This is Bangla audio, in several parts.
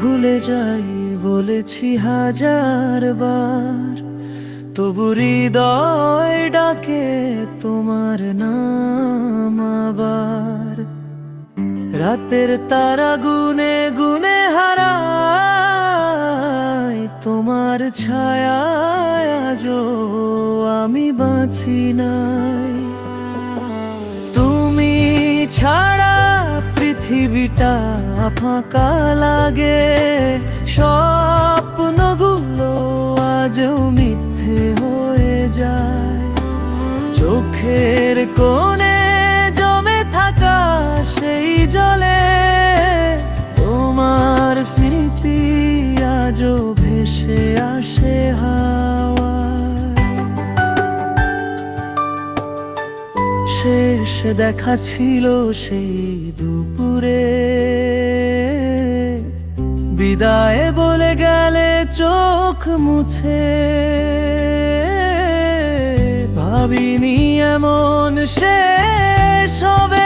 ভুলে যাই বলেছি হাজার বার। তবু হৃদয় ডাকে তোমার নাম আবার। রাতের তারা গুনে গুনে হারাই তোমার ছায়া আজও আমি বাঁচি নাই। তুমি ছাড়া পৃথিবীটা ফাঁকা লাগে। স্বপ্নগুলো আজও মিথ্যে হয়ে যায়। চোখের কোণে জমে থাকা সেই জলে তোমার স্মৃতি আজও ভেসে আসে হাওয়ায় শেষ দেখা ছিল সেই দুপুরে। বিদায় বলে গেলে চোখ মুছে। ভাবিনি এমন শেষ হবে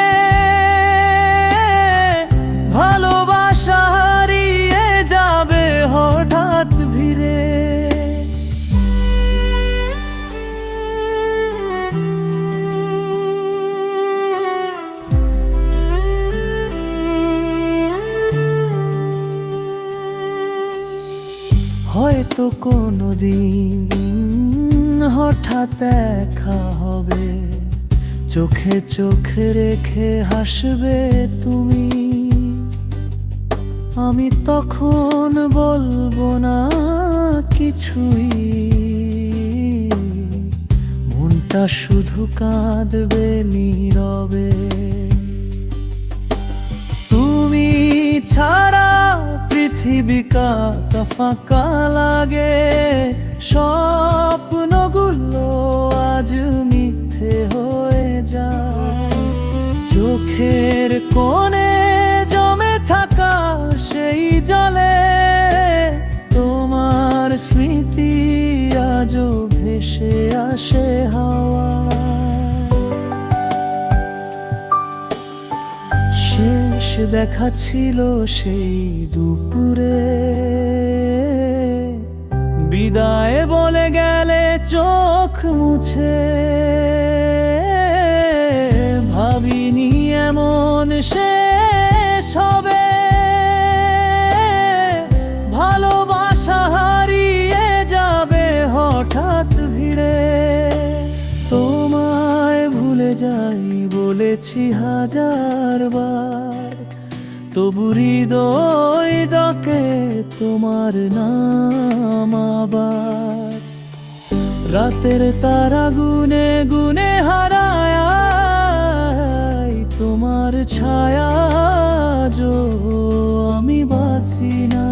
হয়তো কোনো দিন হঠাৎ দেখা হবে। চোখে চোখে রেখে হাসবে তুমি। আমি তখন বলব না কিছুই। মনটা শুধু কাঁদবে নীরবে। তুমি পৃথিবী কাকা ফাঁকা লাগে। স্বপ্নগুলো আজ মিথ্যে হয়ে যায়। চোখের কোণে জমে থাকা সেই জলে তোমার স্মৃতি আজও ভেসে আসে হাওয়া। দেখা ছিল সেই দুপুরে। বিদায় বলে গেলে চোখ মুছে। ভাবিনি এমন শেষ হবে। ভালোবাসা হারিয়ে যাবে হঠাৎ ভিড়ে। তোমায় ভুলে যাই বলেছি হাজার বার তবু হৃদয় ডাকে তোমার নাম আবার। রাতের তারা গুনে গুনে হারায়, তোমার ছায়া যো আমি বাঁচি না